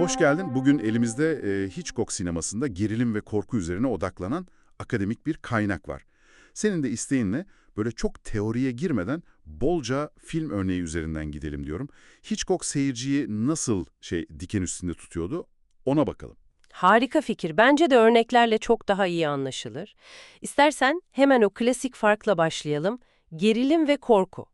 Hoş geldin. Bugün elimizde e, Hitchcock sinemasında gerilim ve korku üzerine odaklanan akademik bir kaynak var. Senin de isteğinle böyle çok teoriye girmeden bolca film örneği üzerinden gidelim diyorum. Hitchcock seyirciyi nasıl şey diken üstünde tutuyordu ona bakalım. Harika fikir. Bence de örneklerle çok daha iyi anlaşılır. İstersen hemen o klasik farkla başlayalım. Gerilim ve korku.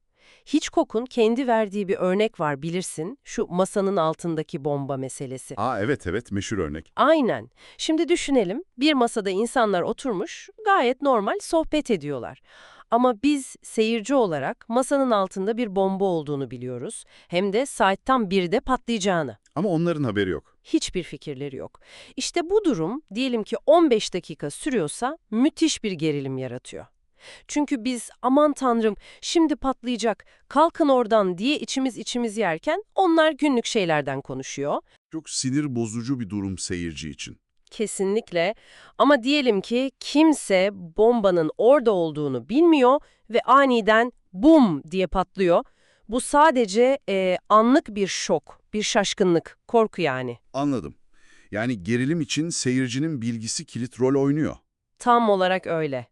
Hitchcock'un kendi verdiği bir örnek var bilirsin. Şu masanın altındaki bomba meselesi. Aa evet evet meşhur örnek. Aynen. Şimdi düşünelim. Bir masada insanlar oturmuş, gayet normal sohbet ediyorlar. Ama biz seyirci olarak masanın altında bir bomba olduğunu biliyoruz. Hem de saat tam 1'de patlayacağını. Ama onların haberi yok. Hiçbir fikirleri yok. İşte bu durum diyelim ki 15 dakika sürüyorsa müthiş bir gerilim yaratıyor. Çünkü biz aman tanrım şimdi patlayacak kalkın oradan diye içimiz içimiz yerken onlar günlük şeylerden konuşuyor. Çok sinir bozucu bir durum seyirci için. Kesinlikle ama diyelim ki kimse bombanın orada olduğunu bilmiyor ve aniden bum diye patlıyor. Bu sadece e, anlık bir şok, bir şaşkınlık, korku yani. Anladım. Yani gerilim için seyircinin bilgisi kilit rol oynuyor. Tam olarak öyle.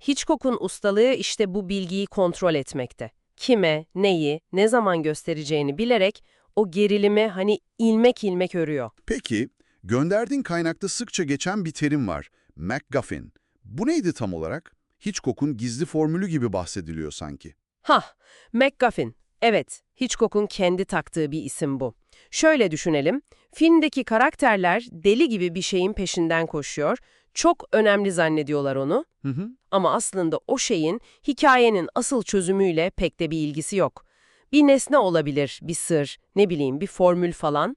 Hitchcock'un ustalığı işte bu bilgiyi kontrol etmekte. Kime, neyi, ne zaman göstereceğini bilerek o gerilimi hani ilmek ilmek örüyor. Peki, gönderdiğin kaynakta sıkça geçen bir terim var. MacGuffin. Bu neydi tam olarak? Hitchcock'un gizli formülü gibi bahsediliyor sanki. Hah, MacGuffin. Evet, Hitchcock'un kendi taktığı bir isim bu. Şöyle düşünelim, filmdeki karakterler deli gibi bir şeyin peşinden koşuyor, çok önemli zannediyorlar onu Hı hı. ama aslında o şeyin hikayenin asıl çözümüyle pek de bir ilgisi yok. Bir nesne olabilir, bir sır, ne bileyim bir formül falan.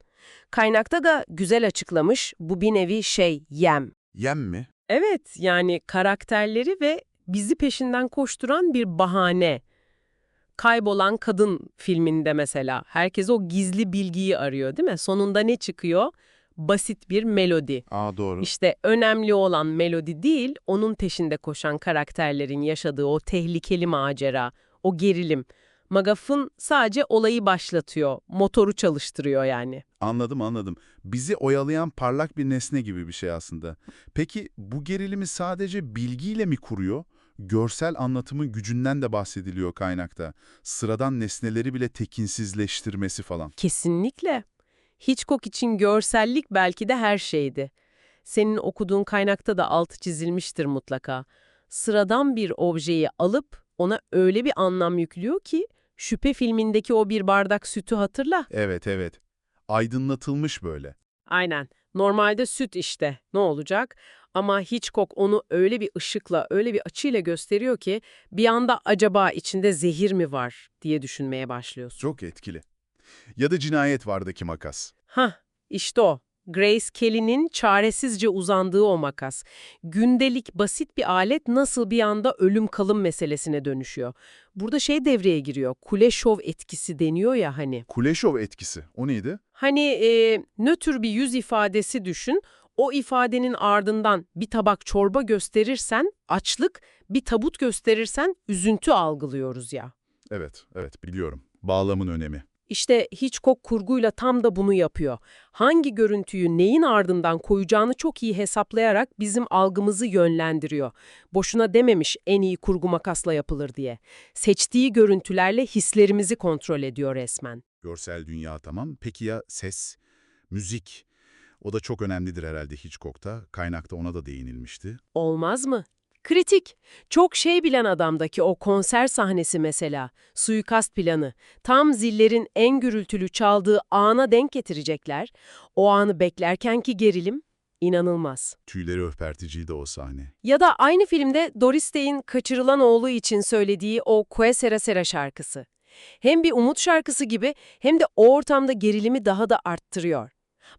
Kaynakta da güzel açıklamış bu bir nevi şey, yem. Yem mi? Evet, yani karakterleri ve bizi peşinden koşturan bir bahane. Kaybolan Kadın filminde mesela herkes o gizli bilgiyi arıyor değil mi? Sonunda ne çıkıyor? Basit bir melodi. Aa doğru. İşte önemli olan melodi değil, onun peşinde koşan karakterlerin yaşadığı o tehlikeli macera, o gerilim. Magaf'ın sadece olayı başlatıyor, motoru çalıştırıyor yani. Anladım anladım. Bizi oyalayan parlak bir nesne gibi bir şey aslında. Peki bu gerilimi sadece bilgiyle mi kuruyor? Görsel anlatımın gücünden de bahsediliyor kaynakta. Sıradan nesneleri bile tekinsizleştirmesi falan. Kesinlikle. Hitchcock için görsellik belki de her şeydi. Senin okuduğun kaynakta da altı çizilmiştir mutlaka. Sıradan bir objeyi alıp ona öyle bir anlam yüklüyor ki Şüphe filmindeki o bir bardak sütü hatırla. Evet evet. Aydınlatılmış böyle. Aynen. Normalde süt işte. Ne olacak? Ama Hitchcock onu öyle bir ışıkla, öyle bir açıyla gösteriyor ki bir anda acaba içinde zehir mi var diye düşünmeye başlıyorsun. Çok etkili. Ya da cinayet vardaki makas. Hah, işte o. Grace Kelly'nin çaresizce uzandığı o makas. Gündelik basit bir alet nasıl bir anda ölüm kalım meselesine dönüşüyor. Burada şey devreye giriyor. Kuleşov etkisi deniyor ya hani. Kuleşov etkisi. O neydi? Hani e, nötr bir yüz ifadesi düşün. O ifadenin ardından bir tabak çorba gösterirsen açlık, bir tabut gösterirsen üzüntü algılıyoruz ya. Evet, evet biliyorum. Bağlamın önemi. İşte Hitchcock kurguyla tam da bunu yapıyor. Hangi görüntüyü neyin ardından koyacağını çok iyi hesaplayarak bizim algımızı yönlendiriyor. Boşuna dememiş en iyi kurgu makasla yapılır diye. Seçtiği görüntülerle hislerimizi kontrol ediyor resmen. Görsel dünya tamam. Peki ya ses, müzik? O da çok önemlidir herhalde Hitchcock'ta. Kaynakta ona da değinilmişti. Olmaz mı? Kritik. Çok şey bilen adamdaki o konser sahnesi mesela, suikast planı, tam zillerin en gürültülü çaldığı ana denk getirecekler. O anı beklerkenki gerilim inanılmaz. Tüyleri ürperticiydi o sahne. Ya da aynı filmde Doris Day'in kaçırılan oğlu için söylediği o Que Sera Sera şarkısı. Hem bir umut şarkısı gibi hem de o ortamda gerilimi daha da arttırıyor.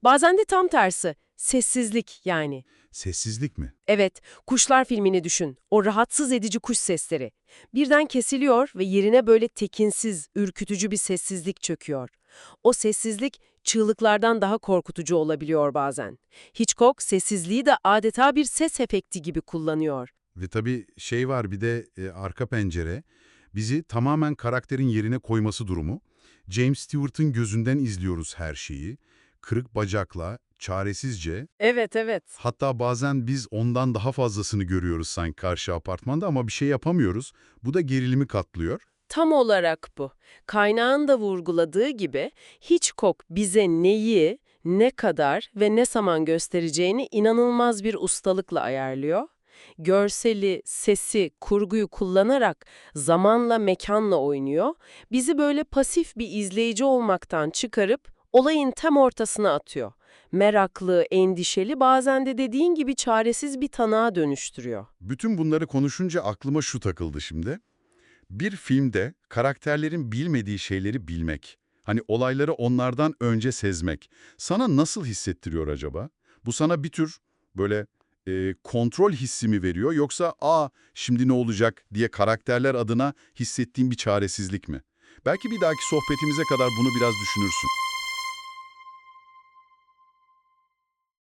Bazen de tam tersi, sessizlik yani. Sessizlik mi? Evet, Kuşlar filmini düşün. O rahatsız edici kuş sesleri. Birden kesiliyor ve yerine böyle tekinsiz, ürkütücü bir sessizlik çöküyor. O sessizlik çığlıklardan daha korkutucu olabiliyor bazen. Hitchcock sessizliği de adeta bir ses efekti gibi kullanıyor. Ve tabii şey var bir de e, arka pencere. Bizi tamamen karakterin yerine koyması durumu. James Stewart'ın gözünden izliyoruz her şeyi. kırık bacakla, çaresizce, Evet, evet. hatta bazen biz ondan daha fazlasını görüyoruz sanki karşı apartmanda ama bir şey yapamıyoruz. Bu da gerilimi katlıyor. Tam olarak bu. Kaynağın da vurguladığı gibi Hitchcock bize neyi, ne kadar ve ne zaman göstereceğini inanılmaz bir ustalıkla ayarlıyor. Görseli, sesi, kurguyu kullanarak zamanla, mekanla oynuyor. Bizi böyle pasif bir izleyici olmaktan çıkarıp olayın tam ortasına atıyor. Meraklı, endişeli, bazen de dediğin gibi çaresiz bir tanığa dönüştürüyor. Bütün bunları konuşunca aklıma şu takıldı şimdi. Bir filmde karakterlerin bilmediği şeyleri bilmek, hani olayları onlardan önce sezmek, sana nasıl hissettiriyor acaba? Bu sana bir tür böyle e, kontrol hissi mi veriyor yoksa ''aa şimdi ne olacak'' diye karakterler adına hissettiğin bir çaresizlik mi? Belki bir dahaki sohbetimize kadar bunu biraz düşünürsün.